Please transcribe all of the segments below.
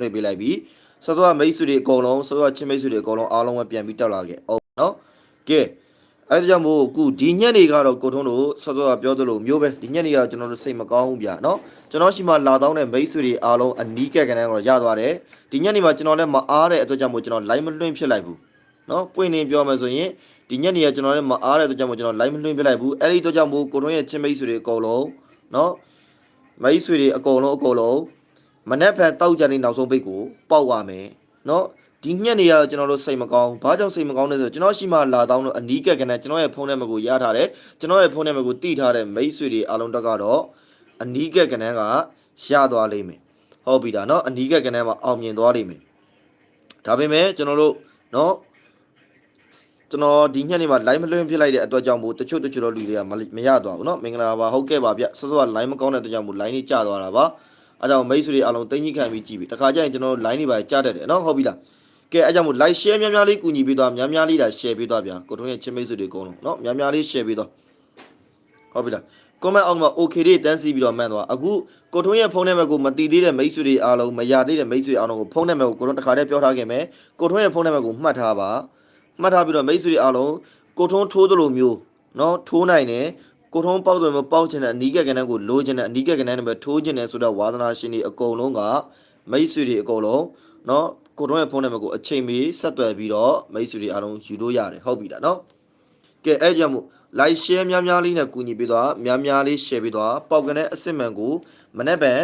နှိပ်ပေးလိုက်ပြီစောစောကမိတ်ဆွေတွေအကုန်လုံးစောစောကချင်းမိတ်ဆွေတွေအကုန်လုံးအားလုံးပဲပြန်ပြီးတက်လာခဲ့ဟုတ်နော်ကဲအဲ့ဒါကြောင့်မို့အခုဒီညက်နေကတော့ကိုထုံးတို့စောစောကပြောသလိုမျိုးပဲဒီညက်နေကကျွန်တော်တို့စိတ်မကောင်းဘူးဗျာနော်ကျွန်တော်ရှိမှလာတော့တဲ့မိတ်ဆွေတွေအားလုံးအနီးကပ်ကနေတော့ရသွားတယ်ဒီညက်နေမှာကျွန်တော်လည်းမအားတဲ့အတွက်ကြောင့်မို့ကျွန်တော် line မလွှင့်ဖြစ်လိုက်ဘူးနော်ပွင့်နေပြောမယ်ဆိုရင်ဒီညက်နေကကျွန်တော်လည်းမအားတဲ့အတွက်ကြောင့်မို့ကျွန်တော် line မလွှင့်ဖြစ်လိုက်ဘူးအဲ့ဒီအတွက်ကြောင့်မို့ကိုထုံးရဲ့ချင်းမိတ်ဆွေတွေအကုန်လုံးနော်မိတ်ဆွေတွေအကုန်လုံးအကုန်လုံး မနေ့ဖက်တောက်ကြတဲ့နောက်ဆုံးပိတ်ကိုပေါက်ရမယ်เนาะဒီညက်နေရတော့ကျွန်တော်တို့စိတ်မကောင်းဘာကြောင့်စိတ်မကောင်းလဲဆိုတော့ကျွန်တော်ရှိမှလာတောင်းလို့အနီးကပ်ကနေကျွန်တော်ရဲ့ဖုန်းထဲမှာကိုရထားတယ်ကျွန်တော်ရဲ့ဖုန်းထဲမှာကိုတိထားတဲ့မိတ်ဆွေတွေအားလုံးတက်ကတော့အနီးကပ်ကနေကရသွားလိမ့်မယ်ဟုတ်ပြီဒါเนาะအနီးကပ်ကနေမှာအောင်မြင်သွားလိမ့်မယ်ဒါပေမဲ့ကျွန်တော်တို့เนาะကျွန်တော်ဒီညက်နေမှာ line မလွှင့်ဖြစ်လိုက်တဲ့အတွက်ကြောင့်မို့တချို့တချို့တော့လူတွေကမမရသွားဘူးเนาะမင်္ဂလာပါဟုတ်ကဲ့ပါဗျဆော့ဆော့ line မကောင်းတဲ့အတွက်ကြောင့်မို့ line ကြီးကျသွားတာပါ အဲကြောင့်မိတ်ဆွေတွေအားလုံးတင်ကြီးခံပြီးကြည့်ပြီတခါကျရင်ကျွန်တော် line တွေပါကြားတတ်တယ်နော်ဟုတ်ပြီလားကဲအဲကြောင့်မို့ like share များများလေးကူညီပေးသွားများများလေးဒါ share ပေးသွားဗျာကိုထုံးရဲ့ချင်းမိတ်ဆွေတွေအကုန်လုံးနော်များများလေး share ပေးသွားဟုတ်ပြီလား comment အောက်မှာ okay တွေတန်းစီပြီးတော့မှန်သွားအခုကိုထုံးရဲ့ဖုန်းနံပါတ်ကိုမတည်သေးတဲ့မိတ်ဆွေတွေအားလုံးမရသေးတဲ့မိတ်ဆွေအားလုံးကိုဖုန်းနံပါတ်ကိုကိုထုံးတစ်ခါတည်းပြောထားခဲ့မယ်ကိုထုံးရဲ့ဖုန်းနံပါတ်ကိုမှတ်ထားပါမှတ်ထားပြီးတော့မိတ်ဆွေတွေအားလုံးကိုထုံးထိုးသလိုမျိုးနော်ထိုးနိုင်တယ် ကိုထုံးပေါက်တယ်မပေါက်ချင်တဲ့အနီးကက်ကနန်းကိုလိုချင်တဲ့အနီးကက်ကနန်းနဲ့ပဲထိုးချင်တယ်ဆိုတော့ဝါသနာရှင်တွေအကုန်လုံးကမိတ်ဆွေတွေအကုန်လုံးเนาะကိုထုံးရဲ့ဖုန်းထဲမှာကိုအချိန်မီဆက်သွယ်ပြီးတော့မိတ်ဆွေတွေအားလုံးယူလို့ရတယ်ဟုတ်ပြီလားเนาะ ကဲအဲ့ကြောင့်မို့ like share များများလေးနဲ့ကူညီပေးသွားများများလေး share ပေးသွားပေါက်ကနေအစစ်မှန်ကိုမနေ့ပန်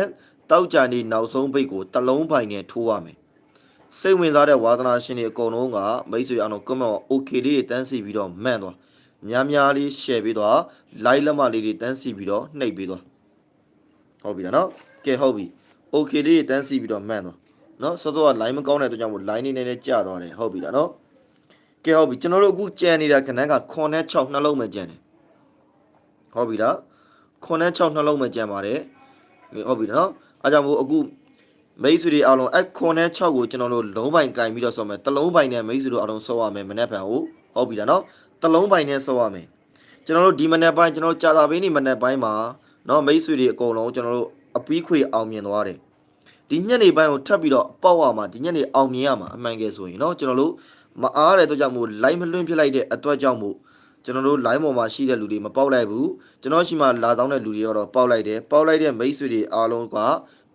တောက်ကြနေနောက်ဆုံးပိတ်ကိုတလုံးပိုင်နဲ့ထိုးရမယ်စိတ်ဝင်စားတဲ့ဝါသနာရှင်တွေအကုန်လုံးကမိတ်ဆွေအောင် comment မှာ okay လေးတွေတန်းစီပြီးတော့မှန်သွား များများလေး share ပေးသွား like လက်မလေးတွေတန်းစီပြီးတော့နှိပ်ပေးသွားဟုတ်ပြီလားနော်ကဲဟုတ်ပြီ okay လေးတွေတန်းစီပြီးတော့မှန်သွားနော်စောစောက line မကောင်းတဲ့အတွက်ကြောင့်မို့ line နေနေနဲ့ကြာသွားတယ်ဟုတ်ပြီလားနော်ကဲဟုတ်ပြီကျွန်တော်တို့အခုကြံနေတာခဏက9နဲ့6နှလုံးပဲကြံတယ်ဟုတ်ပြီလား9နဲ့6နှလုံးပဲကြံပါတယ်ဟုတ်ပြီနော်အားကြောင့်မို့အခုမိတ်ဆွေတွေအားလုံးအဲ့9နဲ့6ကိုကျွန်တော်တို့လုံးပိုင်ကင်ပြီးတော့ဆော့မယ်တလုံးပိုင်နဲ့မိတ်ဆွေတို့အားလုံးဆော့ရမယ်မနေ့ဖန်ကိုဟုတ်ပြီလားနော် တလုံးပိုင်နဲ့ဆော့ရမယ်ကျွန်တော်တို့ဒီမနေ့ပိုင်းကျွန်တော်ကြာတာပင်းဒီမနေ့ပိုင်းမှာနော်မိတ်ဆွေတွေအကုန်လုံးကျွန်တော်တို့အပီးခွေအောင်မြင်သွားတယ်ဒီညနေပိုင်းကိုထပ်ပြီးတော့ပေါက်ရမှာဒီညနေအောင်မြင်ရမှာအမှန်ကယ်ဆိုရင်เนาะကျွန်တော်တို့ မအားတဲ့အတွက်ကြောင့်မို့ line မလွှင့်ဖြစ်လိုက်တဲ့အတွက်ကြောင့်မို့ကျွန်တော်တို့ line ပေါ်မှာရှိတဲ့လူတွေမပေါက်လိုက်ဘူးကျွန်တော်ရှိမှလာတောင်းတဲ့လူတွေကတော့ပေါက်လိုက်တယ်ပေါက်လိုက်တဲ့မိတ်ဆွေတွေအားလုံးက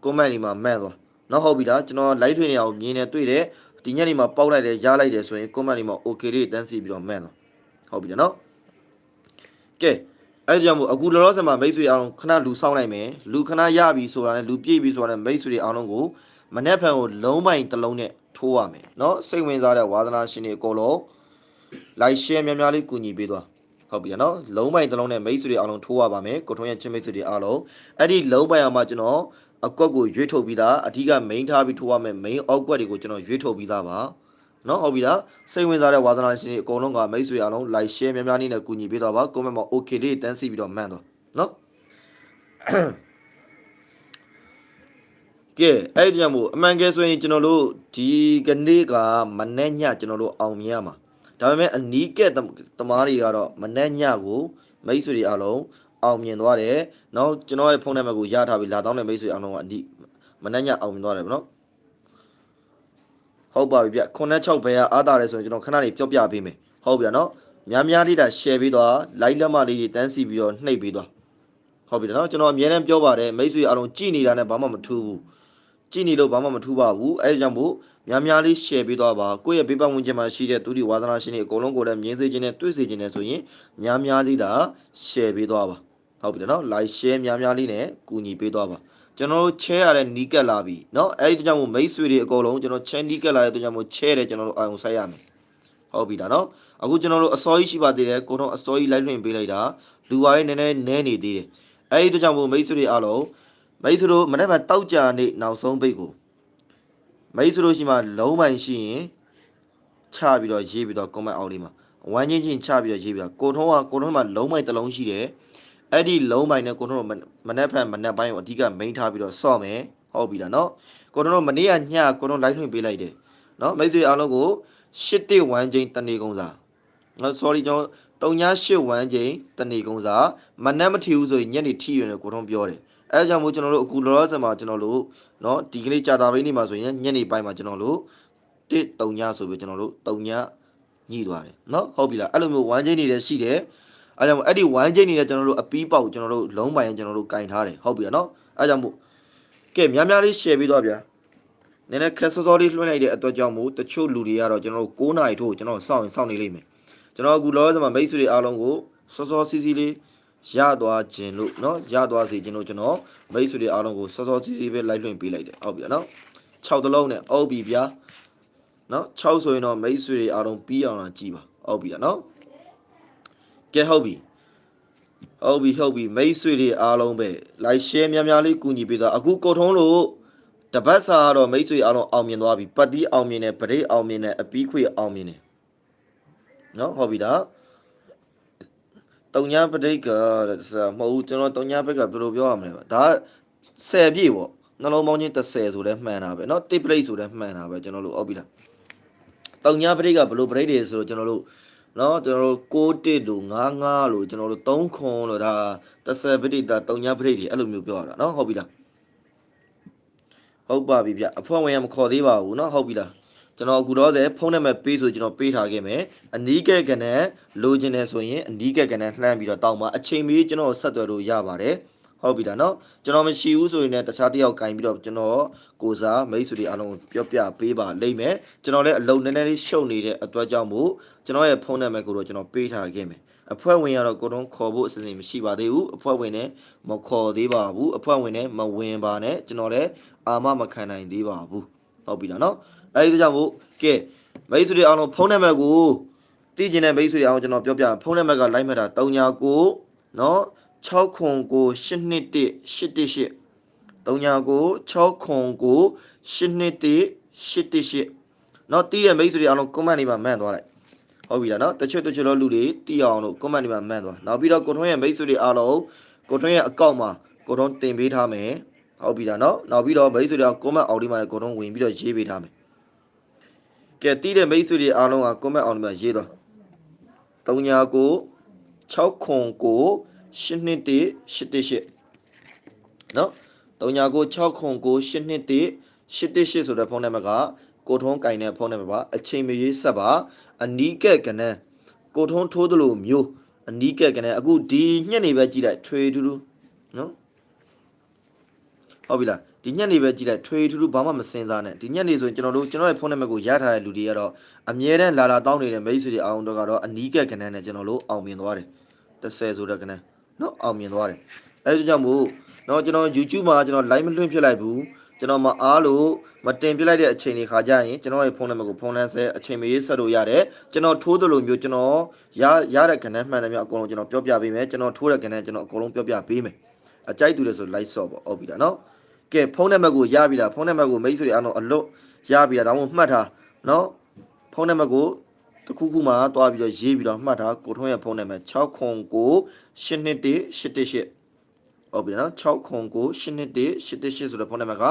comment တွေမှာမှန်သွားနော်ဟုတ်ပြီလားကျွန်တော် live ထွင်နေအောင်မြင်နေတွေ့တယ်ဒီညနေမှာပေါက်လိုက်တယ်ရလိုက်တယ်ဆိုရင် comment တွေမှာ okay တွေတန်းစီပြီးတော့မှန်သွား ဟုတ်ပြီနော်ကဲအဲ့ဒီကြောင့်မို့အခုလောလောဆယ်မှာမိတ်ဆွေအားလုံးခဏလူဆောင်းလိုက်မယ်လူခဏရပြီဆိုတာနဲ့လူပြည့်ပြီဆိုတာနဲ့မိတ်ဆွေအားလုံးကိုမနေ့ဖန်ကိုလုံးပိုင်တစ်လုံးနဲ့ထိုးရမယ်နော်စိတ်ဝင်စားတဲ့ဝါသနာရှင်တွေအကုန်လုံး like share များများလေးကူညီပေးသွားဟုတ်ပြီနော်လုံးပိုင်တစ်လုံးနဲ့မိတ်ဆွေတွေအားလုံးထိုးရပါမယ်ကိုထုံးရဲ့ချင်းမိတ်ဆွေတွေအားလုံးအဲ့ဒီလုံးပိုင်အောင်မှကျွန်တော်အကွက်ကိုရွေးထုတ်ပြီးသားအဓိက main ထားပြီးထိုးရမယ် main အောက်ကွက်တွေကိုကျွန်တော်ရွေးထုတ်ပြီးသားပါ နော်ဟုတ်ပြီလားစိတ်ဝင်စားတဲ့ဝါသနာရှင်တွေအကုန်လုံးကမိတ်ဆွေအားလုံး like share များများလေးနဲ့ကူညီပေးသွားပါ comment မှာ okay လေးတန်းစီပြီးတော့မှန်သွားနော်ကဲအဲ့ဒီကြောင့်မို့အမှန်ကယ်ဆိုရင်ကျွန်တော်တို့ဒီကနေ့ကမနေ့ညကျွန်တော်တို့အောင်မြင်ရမှာဒါပေမဲ့အနီးကဲ့တမားတွေကတော့မနေ့ညကိုမိတ်ဆွေတွေအားလုံးအောင်မြင်သွားတယ်။နောက်ကျွန်တော်ရဲ့ဖုန်းနံပါတ်ကိုရထားပြီလာတောင်းတဲ့မိတ်ဆွေအားလုံးကအနီးမနေ့ညအောင်မြင်သွားတယ်ဗောနော်။ ဟုတ်ပါပြီဗျ9နဲ့6ဘယ်ကအားတာလဲဆိုရင်ကျွန်တော်ခဏလေးပြောပြပေးမယ်။ဟုတ်ပြီနော်။များများလေးဒါ share ပေးသွား like လက်မလေးတွေတန်းစီပြီးတော့နှိပ်ပေးသွား။ဟုတ်ပြီနော်ကျွန်တော်အမြဲတမ်းပြောပါတယ်မိတ်ဆွေအားလုံးကြည်နေတာနဲ့ဘာမှမထူးဘူး။ကြည်နေလို့ဘာမှမထူးပါဘူးအဲဒါကြောင့်မို့များများလေး share ပေးသွားပါကိုယ့်ရဲ့ဘေးပတ်ဝန်းကျင်မှာရှိတဲ့သူတွေဝါသနာရှင်တွေအကုန်လုံးကိုလည်းမြင်စေခြင်းနဲ့တွေ့စေခြင်းနဲ့ဆိုရင်များများလေးဒါ share ပေးသွားပါဟုတ်ပြီနော် like share များများလေးနဲ့ကူညီပေးသွားပါ ကျွန်တော်တို့ share ရတဲ့နီးကပ်လာပြီเนาะအဲဒီကြောင့်မို့မိတ်ဆွေတွေအကုန်လုံးကျွန်တော် share နီးကပ်လာတဲ့အတွက်ကြောင့်မို့ share တယ်ကျွန်တော်တို့အာရုံစိုက်ရမယ်ဟုတ်ပြီဒါเนาะအခုကျွန်တော်တို့အစောကြီးရှိပါသေးတယ်ကိုတော့အစောကြီး live လွှင့်ပေးလိုက်တာလူပါရေးနည်းနည်းနဲနေသေးတယ်အဲဒီအတွက်ကြောင့်မို့မိတ်ဆွေတွေအားလုံးမိတ်ဆွေတို့မနေ့ကတောက်ကြနေနောက်ဆုံးပိတ်ကို မိတ်ဆွေတို့ရှိမှလုံးပိုင်ရှိရင်ချပြီးတော့ရေးပြီးတော့ comment အောက်လေးမှာဝမ်းချင်းချင်းချပြီးတော့ရေးပြီးတော့ကိုထုံးကကိုထုံးမှာလုံးပိုင်တစ်လုံးရှိတယ် အဲ့ဒီလုံးပိုင်နဲ့ကိုထုံးတို့မနေ့ဖက်မနေ့ပိုင်းကိုအဓိက main ထားပြီးတော့စော့မယ်ဟုတ်ပြီလားနော်ကိုထုံးတို့မနေ့ကညကိုထုံး live ထွင်ပေးလိုက်တယ်နော်မိတ်ဆွေအားလုံးကို8တိဝမ်းချင်းတနေကုန်းစာနော် sorry ကျွန်တော်38ဝမ်းချင်းတနေကုန်းစာမနေ့မထီဘူးဆိုရင်ညနေထီရတယ်ကိုထုံးပြောတယ် အဲဒါကြောင့်မို့ကျွန်တော်တို့အခုလောလောဆယ်မှာကျွန်တော်တို့เนาะဒီကနေ့ကြာတာဘိနေ့မှာဆိုရင်ညနေပိုင်းမှာကျွန်တော်တို့တစ်တုံညဆိုပြီးကျွန်တော်တို့တုံညညှိသွားတယ်เนาะဟုတ်ပြီလားအဲ့လိုမျိုးဝမ်းချင်းနေလည်းရှိတယ် အဲဒါကြောင့်မို့အဲ့ဒီဝမ်းချင်းနေလည်းကျွန်တော်တို့အပီးပေါက်ကျွန်တော်တို့လုံးပိုင်ကျွန်တော်တို့ကင်ထားတယ်ဟုတ်ပြီလားเนาะအဲဒါကြောင့်မို့ကဲများများလေး share ပြီးတော့ဗျာနည်းနည်းခက်စောစောလေးလွှင့်လိုက်တဲ့အတွက်ကြောင့်မို့တချို့လူတွေကတော့ကျွန်တော်တို့9နာရီထို့ကျွန်တော်စောင့်ရင်စောင့်နေလိမ့်မယ်ကျွန်တော်အခုလောလောဆယ်မှာမိတ်ဆွေတွေအားလုံးကိုစောစောစီးစီးလေးရသွားခြင်းလို့เนาะရသွားစေခြင်းလို့ကျွန်တော်မိတ်ဆွေတွေအားလုံးကိုစောစောစီးစီးပဲလိုက်လွှင့်ပေးလိုက်တယ်ဟုတ်ပြီလားเนาะ6တလုံးနဲ့အုပ်ပြီဗျာเนาะ6ဆိုရင်တော့မိတ်ဆွေတွေအားလုံးပြီးအောင်လာကြည့်ပါဟုတ်ပြီလားเนาะ ကဲဟုတ်ပြီဟုတ်ပြီဟုတ်ပြီမိတ်ဆွေတွေအားလုံးပဲ like share များများလေးကူညီပေးတော့အခုကိုထုံးလို့တပတ်စာကတော့မိတ်ဆွေအားလုံးအောင်မြင်သွားပြီပတ်တီးအောင်မြင်တယ်ပရိတ်အောင်မြင်တယ်အပီးခွေအောင်မြင်တယ်နော်ဟုတ်ပြီလားတုံညာပရိတ်ကမဟုတ်ဘူးကျွန်တော်တုံညာပရိတ်ကဘယ်လိုပြောရမလဲဒါ10ပြည့်ပေါ့နှလုံးပေါင်းချင်း30ဆိုလဲမှန်တာပဲเนาะတစ်ပရိတ်ဆိုလဲမှန်တာပဲကျွန်တော်တို့ဟုတ်ပြီလားတုံညာပရိတ်ကဘယ်လိုပရိတ်တွေဆိုတော့ကျွန်တော်တို့ နော်ကျွန်တော်တို့61လို့55လို့ကျွန်တော်တို့3ခွန်လို့ဒါ30ပဋိဒါ3ညပဋိတွေအဲ့လိုမျိုးပြောရတာနော်ဟုတ်ပြီလားဟုတ်ပါပြီဗျအဖွဲ့ဝင်ကမခေါ်သေးပါဘူးနော်ဟုတ်ပြီလားကျွန်တော်အခုတော့စေဖုန်းနံပါတ်ပေးဆိုကျွန်တော်ပေးထားခဲ့မယ်အနီးကဲကနဲ့လိုချင်တယ်ဆိုရင်အနီးကဲကနဲ့လှမ်းပြီးတော့တောင်းပါအချိန်မီကျွန်တော်ဆက်သွယ်လို့ရပါတယ် ဟုတ်ပြီလားเนาะကျွန်တော်မရှိဘူးဆိုရင်လည်းတခြားတစ်ယောက်ကင်ပြီးတော့ကျွန်တော်ကိုစားမိတ်ဆွေတွေအားလုံးပြောပြပေးပါလိမ့်မယ်ကျွန်တော်လည်းအလုံးနည်းနည်းလေးရှုပ်နေတဲ့အတွက်ကြောင့်မို့ကျွန်တော်ရဲ့ဖုန်းနံပါတ်ကိုတော့ကျွန်တော်ပေးထားခဲ့မယ်အဖွဲ့ဝင်ကတော့ကိုတော့ခေါ်ဖို့အစီအစဉ်မရှိပါသေးဘူးအဖွဲ့ဝင်နဲ့မခေါ်သေးပါဘူးအဖွဲ့ဝင်နဲ့မဝင်ပါနဲ့ကျွန်တော်လည်းအာမမခံနိုင်သေးပါဘူးဟုတ်ပြီလားเนาะအဲဒီကြောင့်မို့ကဲမိတ်ဆွေတွေအားလုံးဖုန်းနံပါတ်ကိုသိကျင်တဲ့မိတ်ဆွေတွေအားလုံးကျွန်တော်ပြောပြဖုန်းနံပါတ်ကလိုက်မှတ်တာ39เนาะ 609 821 818 39 609 821 818เนาะတီးတဲ့မိတ်ဆွေတွေအားလုံး comment တွေမှာမှန်သွားလိုက်ဟုတ်ပြီလားเนาะတချို့တချို့တော့လူတွေတီးအောင်လို့ comment တွေမှာမှန်သွားနောက်ပြီးတော့ကိုထွန်းရဲ့မိတ်ဆွေတွေအားလုံးကိုထွန်းရဲ့အကောင့်မှာကိုထွန်းတင်ပေးထားမယ်ဟုတ်ပြီလားเนาะနောက်ပြီးတော့မိတ်ဆွေတွေအား comment အောက်ဒီမှာလည်းကိုထွန်းဝင်ပြီးတော့ရေးပေးထားမယ်ကဲတီးတဲ့မိတ်ဆွေတွေအားလုံးက comment အောက်ဒီမှာရေးသွား39 609 821888နော်3996968888ဆိုတဲ့ဖုန်းနံပါတ်ကကိုထုံးကင်တဲ့ဖုန်းနံပါတ်ပါအချိန်မရွေးဆက်ပါအနီးကဲကနန်းကိုထုံးထိုးသလိုမျိုးအနီးကဲကနန်းအခုဒီညက်နေပဲကြည့်လိုက်ထွေထူးထူးနော်ဟုတ်ပြီလားဒီညက်နေပဲကြည့်လိုက်ထွေထူးထူးဘာမှမစင်စားနဲ့ဒီညက်နေဆိုရင်ကျွန်တော်တို့ကျွန်တော်ရဲ့ဖုန်းနံပါတ်ကိုရထားတဲ့လူတွေကတော့အမြဲတမ်းလာလာတောင်းနေတဲ့မိတ်ဆွေတွေအားလုံးတော့ကတော့အနီးကဲကနန်းနဲ့ကျွန်တော်တို့အောင်မြင်သွားတယ်30ဆိုတဲ့ကနန်း နော်အောင်မြင်သွားတယ်အဲဒါကြောင့်မို့နော်ကျွန်တော် YouTube မှာကျွန်တော် live မလွှင့်ဖြစ်လိုက်ဘူးကျွန်တော်မအားလို့မတင်ပြလိုက်တဲ့အချိန်တွေခါကြရင်ကျွန်တော်ရဲ့ဖုန်းနံပါတ်ကိုဖုန်းလမ်းဆဲအချိန်မရေးဆက်လို့ရတယ်ကျွန်တော်ထိုးသလိုမျိုးကျွန်တော်ရရတဲ့ကဏ္ဍမှန်တယ်များအကုန်လုံးကျွန်တော်ပြောပြပေးမယ်ကျွန်တော်ထိုးတဲ့ကဏ္ဍကျွန်တော်အကုန်လုံးပြောပြပေးမယ်အကြိုက်သူတွေဆို live ဆော့ပေါ့ဟုတ်ပြီလားနော်ကဲဖုန်းနံပါတ်ကိုရပြီလားဖုန်းနံပါတ်ကိုမိတ်ဆွေတွေအားလုံးအလွတ်ရပြီလားဒါမှမဟုတ်မှတ်ထားနော်ဖုန်းနံပါတ်ကို တစ်ခုခုမှတွားပြီးတော့ရေးပြီးတော့မှတ်ထားကိုထွန်းရဲ့ဖုန်းနံပါတ်6ခွန်ကို821 818ဟုတ်ပြီနော်6ခွန်ကို821 818ဆိုတဲ့ဖုန်းနံပါတ်က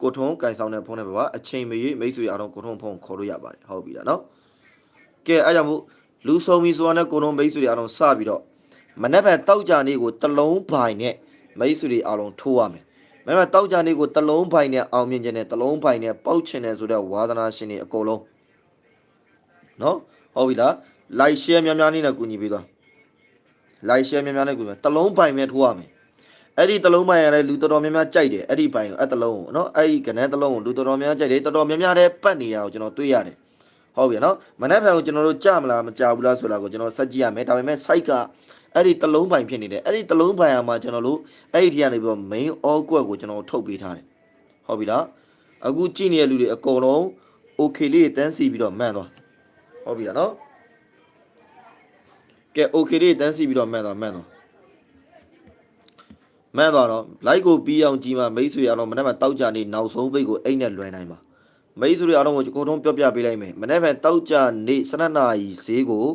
ကိုထုံးကင်ဆောင်တဲ့ဖုန်းနံပါတ်ပါအချိန်မရွေးမိတ်ဆွေအားလုံးကိုထုံးဖုန်းခေါ်လို့ရပါတယ်ဟုတ်ပြီလားနော်ကဲအဲ့ကြောင့်မို့လူဆုံးပြီဆိုတာနဲ့ကိုထုံးမိတ်ဆွေအားလုံးစပြီးတော့မနေ့ကတောက်ကြနေကိုတလုံးပိုင်နဲ့မိတ်ဆွေအားလုံးထိုးရမယ်မနေ့ကတောက်ကြနေကိုတလုံးပိုင်နဲ့အောင်မြင်ခြင်းနဲ့တလုံးပိုင်နဲ့ပေါက်ချင်တယ်ဆိုတဲ့ဝါသနာရှင်တွေအကုန်လုံးနော် ဟုတ်ပြီလား like share များများလေးနဲ့ကူညီပေးသွား like share များများနဲ့ကူညီတလုံးပိုင်မဲ့ထိုးရမယ်အဲ့ဒီတလုံးပိုင်ရတဲ့လူတော်တော်များများကြိုက်တယ်အဲ့ဒီပိုင်ကိုအဲ့တလုံးကိုနော်အဲ့ဒီကနန်းတလုံးကိုလူတော်တော်များများကြိုက်တယ်တော်တော်များများလည်းပတ်နေတာကိုကျွန်တော်တွေ့ရတယ်ဟုတ်ပြီနော်မနေ့ကကိုကျွန်တော်တို့ကြမလားမကြဘူးလားဆိုတာကိုကျွန်တော်စက်ကြည့်ရမယ်ဒါပေမဲ့ site ကအဲ့ဒီတလုံးပိုင်ဖြစ်နေတယ်အဲ့ဒီတလုံးပိုင်ရမှာကျွန်တော်တို့အဲ့ဒီထီကနေပြီးတော့ main all ကွက်ကိုကျွန်တော်ထုတ်ပေးထားတယ်ဟုတ်ပြီလားအခုကြည့်နေတဲ့လူတွေအကုန်လုံး okay လေးတန်းစီပြီးတော့မှန်သွား ဟုတ်ပြီလားနော်ကဲ okay လေးတန်းစီပြီးတော့မှန်သွားမှန်သွားမှန်သွားတော့ like ကိုပြီးအောင်ကြည့်မှမိတ်ဆွေအားလုံးမနေ့ကတောက်ကြနေနောက်ဆုံးပိတ်ကိုအိတ်နဲ့လွယ်နိုင်ပါမိတ်ဆွေအားလုံးကိုကိုထုံးပြောပြပေးလိုက်မယ်မနေ့ကတောက်ကြနေ7နာရီဈေးကို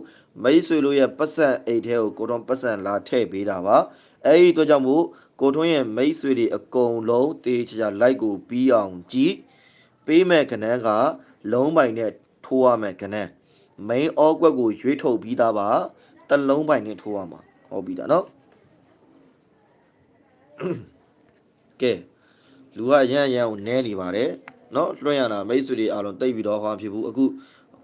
မိတ်ဆွေတို့ရဲ့ပတ်စံအိတ်ထဲကိုကိုထုံးပတ်စံလာထည့်ပေးတာပါအဲ့ဒီအတွက်ကြောင့်မို့ကိုထုံးရဲ့မိတ်ဆွေတွေအကုန်လုံးတေးချာ like ကိုပြီးအောင်ကြည့်ပေးမဲ့ကဏ္ဍကလုံးပိုင်နဲ့ထိုးရမယ်ကဏ္ဍ main အော့ကွက်ကိုရွေးထုတ်ပြီးသားပါတလုံးပိုင်နဲ့ထိုးရမှာဟုတ်ပြီဒါနော်ကဲလူကရန်ရန်ကိုနဲနေပါတယ်နော်လွှင့်ရတာမိတ်ဆွေတွေအားလုံးတိတ်ပြီးတော့ဟောဖြစ်ဘူးအခု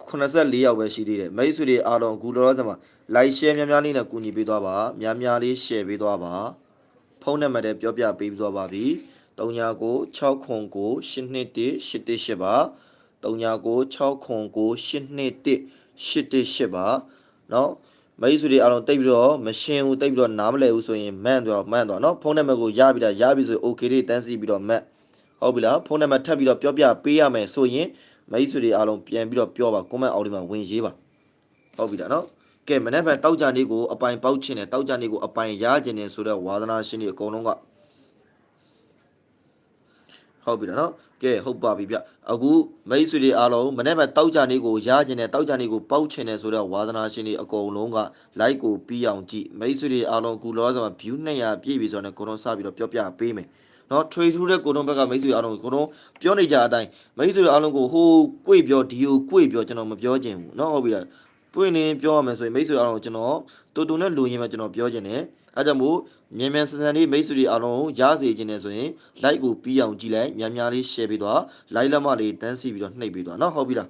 84ယောက်ပဲရှိသေးတယ်မိတ်ဆွေတွေအားလုံးအခုလောလောဆယ်မှာ like share များများလေးနဲ့ကူညီပေးသွားပါများများလေး share ပေးသွားပါဖုန်းနံပါတ်လည်းပြောပြပေးပြီးသွားပါပြီ3996098288ပါ3996098288 818ပါเนาะမိတ်ဆွေတွေအားလုံးတိတ်ပြီးတော့မရှင်းဘူးတိတ်ပြီးတော့နားမလည်ဘူးဆိုရင်မန့်တော့မန့်တော့เนาะဖုန်းနံပါတ်ကိုရပြီးတာရပြီဆိုရင် okay လေးတန်းစီပြီးတော့မန့်ဟုတ်ပြီလားဖုန်းနံပါတ်ထပ်ပြီးတော့ပြောပြပေးရမယ်ဆိုရင်မိတ်ဆွေတွေအားလုံးပြန်ပြီးတော့ပြောပါ comment အောက်လေးမှာဝင်ရေးပါဟုတ်ပြီလားเนาะကဲမနေ့ကတောက်ကြနေကိုအပိုင်ပေါက်ချင်တယ်တောက်ကြနေကိုအပိုင်ရချင်တယ်ဆိုတော့ဝါသနာရှင်တွေအကုန်လုံးက ဟုတ်ပြီနော်ကဲဟုတ်ပါပြီဗျအခုမိတ်ဆွေတွေအားလုံးမနေ့ကတောက်ကြနေကိုရကျင်တယ်တောက်ကြနေကိုပေါက်ချင်တယ်ဆိုတော့ဝါသနာရှင်တွေအကုန်လုံးက like ကိုပြီးအောင်ကြည့်မိတ်ဆွေတွေအားလုံးအခုလောဆယ်မှာ view 200ပြည့်ပြီဆိုတော့ကိုတော့စပြီးတော့ပြောပြပေးမယ်နော်ထွေထူးတဲ့ကိုတော့ဘက်ကမိတ်ဆွေအားလုံးကိုတော့ပြောနေကြအတိုင်းမိတ်ဆွေအားလုံးကိုဟိုကိုွေပြောဒီကိုွေပြောကျွန်တော်မပြောချင်ဘူးနော်ဟုတ်ပြီလား ပွင့်နေပြောရမယ်ဆိုရင်မိတ်ဆွေအားလုံးကိုကျွန်တော်တူတူနဲ့လူရင်းပဲကျွန်တော်ပြောချင်တယ်အဲကြောင့်မို့မြန်မြန်ဆန်ဆန်လေးမိတ်ဆွေတွေအားလုံးရစေခြင်းနဲ့ဆိုရင် like ကိုပြီးအောင်ကြည့်လိုက်များများလေး share ပေးသွား like လက်မလေးတန်းစီပြီးတော့နှိပ်ပေးသွားနော်ဟုတ်ပြီလား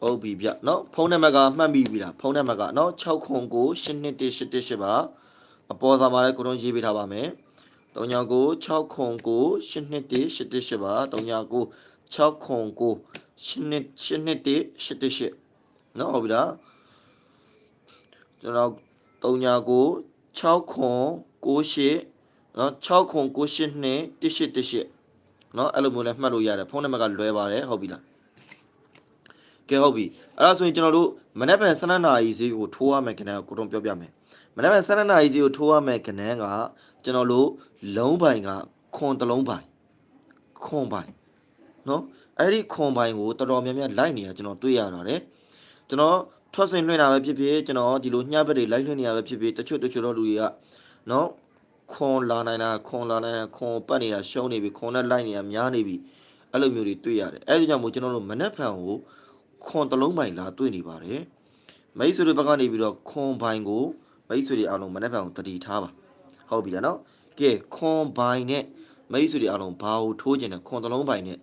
ဟုတ်ပြီဗျเนาะဖုန်းနံပါတ်ကမှတ်မိပြီလားဖုန်းနံပါတ်ကเนาะ609811818ပါအပေါ်စာမှာလည်းကိုတော့ရေးပေးထားပါမယ် 399 691 88ပါ399 699 891 88နော်ဟုတ်ပြီလားကျွန်တော်399 6998နော်6998 88နော်အဲ့လိုမျိုးလဲမှတ်လို့ရတယ်ဖုန်းနံပါတ်ကလွဲပါတယ်ဟုတ်ပြီလားကဲဟုတ်ပြီအဲ့ဒါဆိုရင်ကျွန်တော်တို့မနက်ဖြန်12နာရီဈေးကိုထိုးရမယ်ခဏကိုတော့ပြောပြမယ်မနက်ဖြန်12နာရီဈေးကိုထိုးရမယ်ခဏက ကျွန်တော်တို့လုံးပိုင်ကခွန်တစ်လုံးပိုင်ခွန်ပိုင်နော်အဲ့ဒီခွန်ပိုင်ကိုတော်တော်များများလိုက်နေတာကျွန်တော်တွေ့ရတာလေကျွန်တော်ထွက်စင်လွှင့်တာပဲဖြစ်ဖြစ်ကျွန်တော်ဒီလိုညှပ်ဘက်တွေလိုက်လွှင့်နေရပဲဖြစ်ဖြစ်တချို့တချို့တော့လူတွေကနော်ခွန်လာနိုင်တာခွန်လာနိုင်တာခွန်ပတ်နေတာရှုံးနေပြီခွန်နဲ့လိုက်နေတာများနေပြီအဲ့လိုမျိုးတွေတွေ့ရတယ်အဲ့ဒီကြောင့်မို့ကျွန်တော်တို့မနက်ဖြန်ကိုခွန်တစ်လုံးပိုင်လာတွေ့နေပါတယ်မိတ်ဆွေတွေဘက်ကနေပြီးတော့ခွန်ပိုင်ကိုမိတ်ဆွေတွေအားလုံးမနေ့ကအောင်တတိထားပါ ဟုတ်ပြီလားနော်ကဲခွန်ပိုင်နဲ့မိတ်ဆွေတွေအားလုံးဘာကိုထိုးကျင်တယ်ခွန်တစ်လုံးပိုင်နဲ့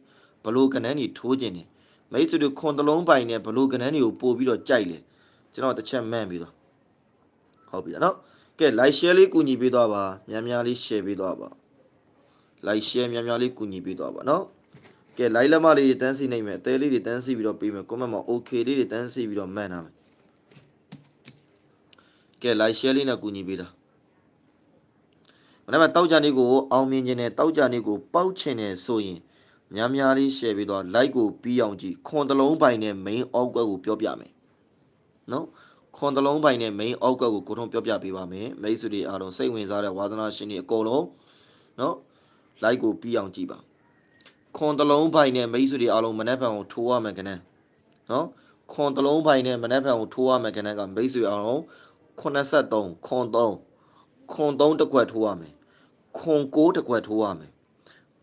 ဘလို့ကနန်းကြီးထိုးကျင်တယ်မိတ်ဆွေတွေခွန်တစ်လုံးပိုင်နဲ့ဘလို့ကနန်းကြီးကိုပို့ပြီးတော့ကြိုက်လေကျွန်တော်တစ်ချက်မှန်းပြီးတော့ဟုတ်ပြီလားနော်ကဲ like share လေးကူညီပေးသွားပါများများလေး share ပေးသွားပါ like share များများလေးကူညီပေးသွားပါနော်ကဲ live လက်မလေးတွေတန်းစီနိုင်မယ်အသေးလေးတွေတန်းစီပြီးတော့ပေးမယ် comment မှာ okay လေးတွေတန်းစီပြီးတော့မှန်တာမယ်ကဲ live share လေးနဲ့ကူညီပေးတာ မနေ့ကတောက်ကြနေကိုအောင်မြင်ခြင်းနဲ့တောက်ကြနေကိုပေါက်ချင်တယ်ဆိုရင်များများလေး share ပြီးတော့ like ကိုပြီးအောင်ကြည့်ခွန်တလုံးပိုင်နဲ့ main အောက်ကွက်ကိုပြောပြမယ်နော်ခွန်တလုံးပိုင်နဲ့ main အောက်ကွက်ကိုကိုထုံးပြောပြပေးပါမယ်မိတ်ဆွေတွေအားလုံးစိတ်ဝင်စားတဲ့ဝါသနာရှင်တွေအကုန်လုံးနော် like ကိုပြီးအောင်ကြည့်ပါခွန်တလုံးပိုင်နဲ့မိတ်ဆွေတွေအားလုံးမနေ့ဖန်ကိုထိုးရမယ်ကနန်းနော်ခွန်တလုံးပိုင်နဲ့မနေ့ဖန်ကိုထိုးရမယ်ကနန်းကမိတ်ဆွေအားလုံး83ခွန်3ခွန်3တစ်ခွက်ထိုးရမယ် ခွန်6တစ်ခွက်ထိုးရမယ်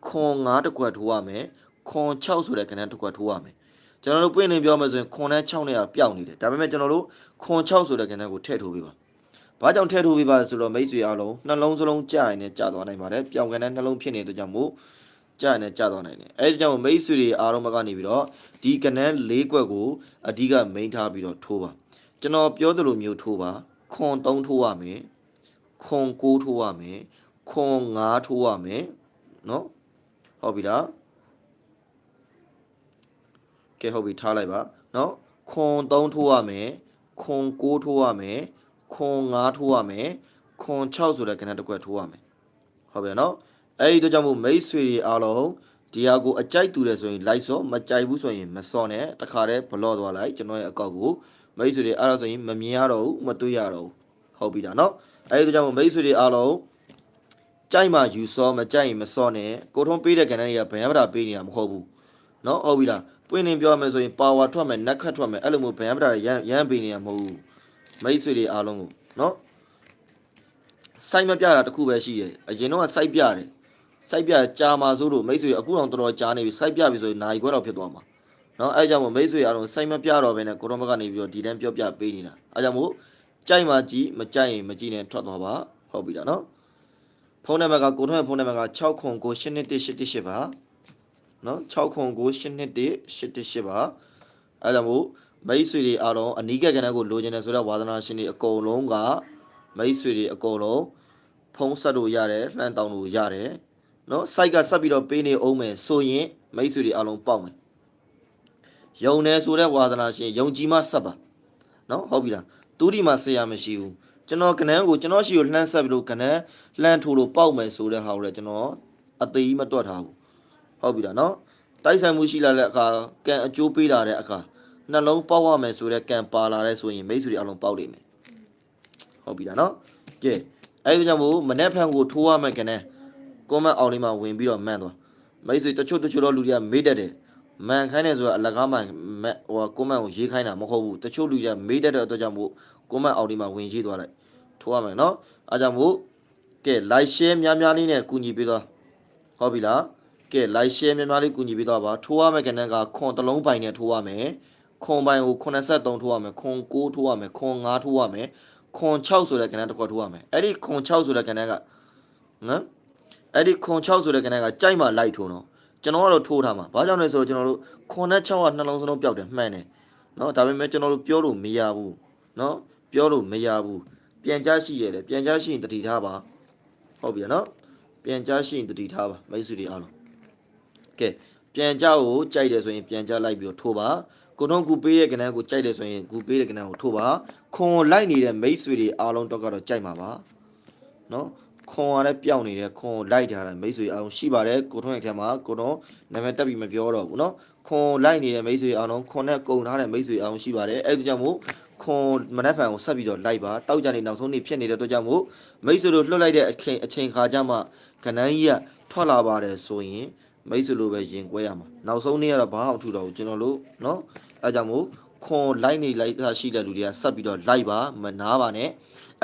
ခွန်5တစ်ခွက်ထိုးရမယ်ခွန်6ဆိုတဲ့ကနန်းတစ်ခွက်ထိုးရမယ်ကျွန်တော်တို့ပြင်နေပြောမယ်ဆိုရင်ခွန်နဲ့6နဲ့ကပျောက်နေတယ်ဒါပေမဲ့ကျွန်တော်တို့ခွန်6ဆိုတဲ့ကနန်းကိုထည့်ထိုးပေးပါဘာကြောင့်ထည့်ထိုးပေးပါဆိုတော့မိတ်ဆွေအားလုံးနှလုံးစလုံးကြာရင်လည်းကြာသွားနိုင်ပါတယ်ပျောက်ကနန်းနှလုံးဖြစ်နေတဲ့အတွက်ကြောင့်မို့ကြာနေကြာသွားနိုင်တယ်အဲဒါကြောင့်မိတ်ဆွေတွေအားလုံးဘက်ကနေပြီးတော့ဒီကနန်း၄ကွက်ကိုအဓိကမိန်ထားပြီးတော့ထိုးပါကျွန်တော်ပြောသလိုမျိုးထိုးပါခွန်3ထိုးရမယ်ခွန်6ထိုးရမယ် ခွန်၅ထိုးရမယ်နော်ဟုတ်ပြီလားကဲဟုတ်ပြီထားလိုက်ပါနော်ခွန်3ထိုးရမယ်ခွန်6ထိုးရမယ်ခွန်9ထိုးရမယ်ခွန်6ဆိုတဲ့ကဏ္ဍတစ်ခွက်ထိုးရမယ်ဟုတ်ပြီနော်အဲ့ဒီတော့ကြောင့်မို့မိတ်ဆွေတွေအားလုံးဒီဟာကိုအကြိုက်တူတယ်ဆိုရင် like ဆော့မကြိုက်ဘူးဆိုရင်မဆော့နဲ့တခါတည်း block သွားလိုက်ကျွန်တော်ရဲ့အကောက်ကိုမိတ်ဆွေတွေအားလုံးဆိုရင်မမြင်ရတော့ဘူးမတွေ့ရတော့ဘူးဟုတ်ပြီဒါနော်အဲ့ဒီတော့ကြောင့်မို့မိတ်ဆွေတွေအားလုံး ကြိုက်မှယူစောမကြိုက်ရင်မစောနဲ့ကိုထုံးပေးတဲ့ကဏ္ဍတွေကဗယံပဒါပေးနေတာမဟုတ်ဘူးနော်ဟုတ်ပြီလားပွင့်နေပြောရမယ်ဆိုရင် power ထွက်မယ် net ခတ်ထွက်မယ်အဲ့လိုမျိုးဗယံပဒါရမ်းရမ်းပေးနေတာမဟုတ်ဘူးမိတ်ဆွေတွေအားလုံးကိုနော်စိုက်မပြတာတခုပဲရှိတယ်အရင်တော့စိုက်ပြတယ် စိုက်ပြကြာမှာဆိုလို့မိတ်ဆွေအခုတော့တော်တော်ကြာနေပြီစိုက်ပြပြီဆိုရင်နိုင်ခွဲတော့ဖြစ်သွားမှာเนาะအဲကြောင့်မို့မိတ်ဆွေအားလုံးစိုက်မပြတော့ဘဲနဲ့ကိုရောမကနေပြီးတော့ဒီတန်းပြောပြပေးနေတာအဲကြောင့်မို့ ကြိုက်မှကြည့်မကြိုက်ရင်မကြည့်နဲ့ထွက်သွားပါဟုတ်ပြီလားနော် ဖုန်းနံပါတ်ကကိုထွန်းရဲ့ဖုန်းနံပါတ်က6098818ပါနော်6098818ပါအဲဒါမို့မိတ်ဆွေတွေအားလုံးအနီးကပ်ကဏ္ဍကိုလိုချင်တယ်ဆိုတော့ဝါသနာရှင်တွေအကုန်လုံးကမိတ်ဆွေတွေအကုန်လုံးဖုန်းဆက်လို့ရတယ်လှမ်းတောင်းလို့ရတယ်နော် site ကဆက်ပြီးတော့ပေးနေအောင်မယ်ဆိုရင်မိတ်ဆွေတွေအားလုံးပေါက်မယ်ယုံနေဆိုတဲ့ဝါသနာရှင်ယုံကြည်မှဆက်ပါနော်ဟုတ်ပြီလားသူဒီမှာဆေးရမရှိဘူး ကျွန်တော်ကနန်းကိုကျွန်တော်ရှိကိုလှမ်းဆက်ပြီးတော့ကနန်းလှမ်းထိုးလို့ပေါက်မယ်ဆိုတဲ့ဟာကိုလည်းကျွန်တော်အသေးကြီးမတွက်ထားဘူးဟုတ်ပြီလားနော်တိုက်ဆိုင်မှုရှိလာတဲ့အခါကံအကျိုးပေးလာတဲ့အခါနှလုံးပေါက်ရမယ်ဆိုတဲ့ကံပါလာတဲ့ဆိုရင်မိတ်ဆွေတွေအားလုံးပေါက်လိမ့်မယ်ဟုတ်ပြီလားနော်ကဲအဲဒီကြောင့်မို့မနေ့ဖန်ကိုထိုးရမယ်ကနန်းကွန်မန့်အောင်လေးမှာဝင်ပြီးတော့မှန်သွားမိတ်ဆွေတချို့တချို့တော့လူတွေကမေးတတ်တယ် မှန်ခိုင်းတယ်ဆိုတာအလကားမှန်မက်ဟိုကွန်မန့်ကိုရေးခိုင်းတာမဟုတ်ဘူးတချို့လူတွေကမေးတတ်တဲ့အတွက်ကြောင့်မို့ကွန်မန့်အောင်လေးမှာဝင်ရေးသွားလိုက်ထိုးရမယ်နော်အားကြောင့်မို့ကဲ like share များများလေးနဲ့ကူညီပေးသွားဟုတ်ပြီလားကဲ like share များများလေးကူညီပေးသွားပါထိုးရမယ်ကဏ္ဍကခွန်တစ်လုံးပိုင်နဲ့ထိုးရမယ်ခွန်ပိုင်ကို83ထိုးရမယ်ခွန်9ထိုးရမယ်ခွန်5ထိုးရမယ်ခွန်6ဆိုတဲ့ကဏ္ဍတစ်ခွက်ထိုးရမယ်အဲ့ဒီခွန်6ဆိုတဲ့ကဏ္ဍကနော်အဲ့ဒီခွန်6ဆိုတဲ့ကဏ္ဍကကြိုက်မှလိုက်ထိုးတော့ ကျွန်တော်ကတော့ထိုးထားမှာဘာကြောင့်လဲဆိုတော့ကျွန်တော်တို့ခွန်နဲ့6ကနှလုံးစလုံးပျောက်တယ်မှန်တယ်နော်ဒါပေမဲ့ကျွန်တော်တို့ပြောလို့မရဘူးနော်ပြောလို့မရဘူးပြန်ကြားရှိရတယ်ပြန်ကြားရှိရင်တတိထားပါဟုတ်ပြီနော်ပြန်ကြားရှိရင်တတိထားပါမိတ်ဆွေတွေအားလုံးကဲပြန်ကြားကိုကြိုက်တယ်ဆိုရင်ပြန်ကြားလိုက်ပြီးတော့ထိုးပါကိုတော့ကူပေးတဲ့ကဏ္ဍကိုကြိုက်တယ်ဆိုရင်ကူပေးတဲ့ကဏ္ဍကိုထိုးပါခွန်လိုက်နေတဲ့မိတ်ဆွေတွေအားလုံးတော့ကတော့ကြိုက်မှာပါနော် ခွန်ရတဲ့ပြောင်းနေတဲ့ခွန်လိုက်ထားတဲ့မိတ်ဆွေအောင်ရှိပါတယ်ကိုထွန်းရဲ့ထဲမှာကိုတော့နာမည်တက်ပြီးမပြောတော့ဘူးနော်ခွန်လိုက်နေတဲ့မိတ်ဆွေအောင်တော့ခွန်နဲ့ကုံထားတဲ့မိတ်ဆွေအောင်ရှိပါတယ်အဲ့ဒါကြောင့်မို့ခွန်မနက်ဖြန်ကိုဆက်ပြီးတော့လိုက်ပါတောက်ကြနေနောက်ဆုံးနေ့ဖြစ်နေတဲ့အတွက်ကြောင့်မို့မိတ်ဆွေတို့လွတ်လိုက်တဲ့အချိန်အချိန်ခါကျမှကနန်းကြီးကထွက်လာပါတယ်ဆိုရင်မိတ်ဆွေလိုပဲရင်ကွဲရမှာနောက်ဆုံးနေ့ကတော့ဘာအောင်ထူတော့ဘူးကျွန်တော်တို့နော်အဲ့ဒါကြောင့်မို့ ခွန်လိုက်နေလိုက်တာရှိတဲ့လူတွေကဆက်ပြီးတော့လိုက်ပါမနာပါနဲ့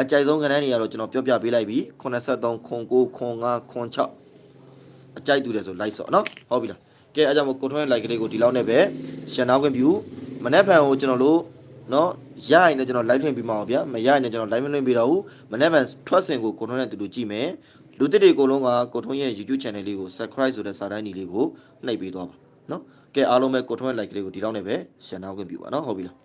အကြိုက်ဆုံးကဏ္ဍတွေကတော့ကျွန်တော်ပြောပြပေးလိုက်ပြီ83ခွန်9ခွန်5ခွန်6အကြိုက်တူတယ်ဆိုလိုက်စော့နော်ဟုတ်ပြီလားကဲအဲကြောင့်မို့ကိုထွန်းရဲ့ like ကလေးကိုဒီလောက်နဲ့ပဲရှန်နာခွင့်ပြုမနေ့ဖန်ကိုကျွန်တော်တို့နော်ရရင်လည်းကျွန်တော် live လွှင့်ပြီးမှာပါဗျာမရရင်လည်းကျွန်တော် live မလွှင့်ပေးတော့ဘူးမနေ့ဖန်ထွက်စင်ကိုကိုထွန်းနဲ့တူတူကြည့်မယ်လူတစ်တွေအကုန်လုံးကကိုထွန်းရဲ့ YouTube channel လေးကို subscribe ဆိုတဲ့စာတိုင်းဒီလေးကိုနှိပ်ပေးသွားပါနော် ကဲအားလုံးပဲကိုထွန်းရဲ့ like ကလေးကိုဒီလောက်နဲ့ပဲရှန်နာခွင့်ပြုပါနော်ဟုတ်ပြီလား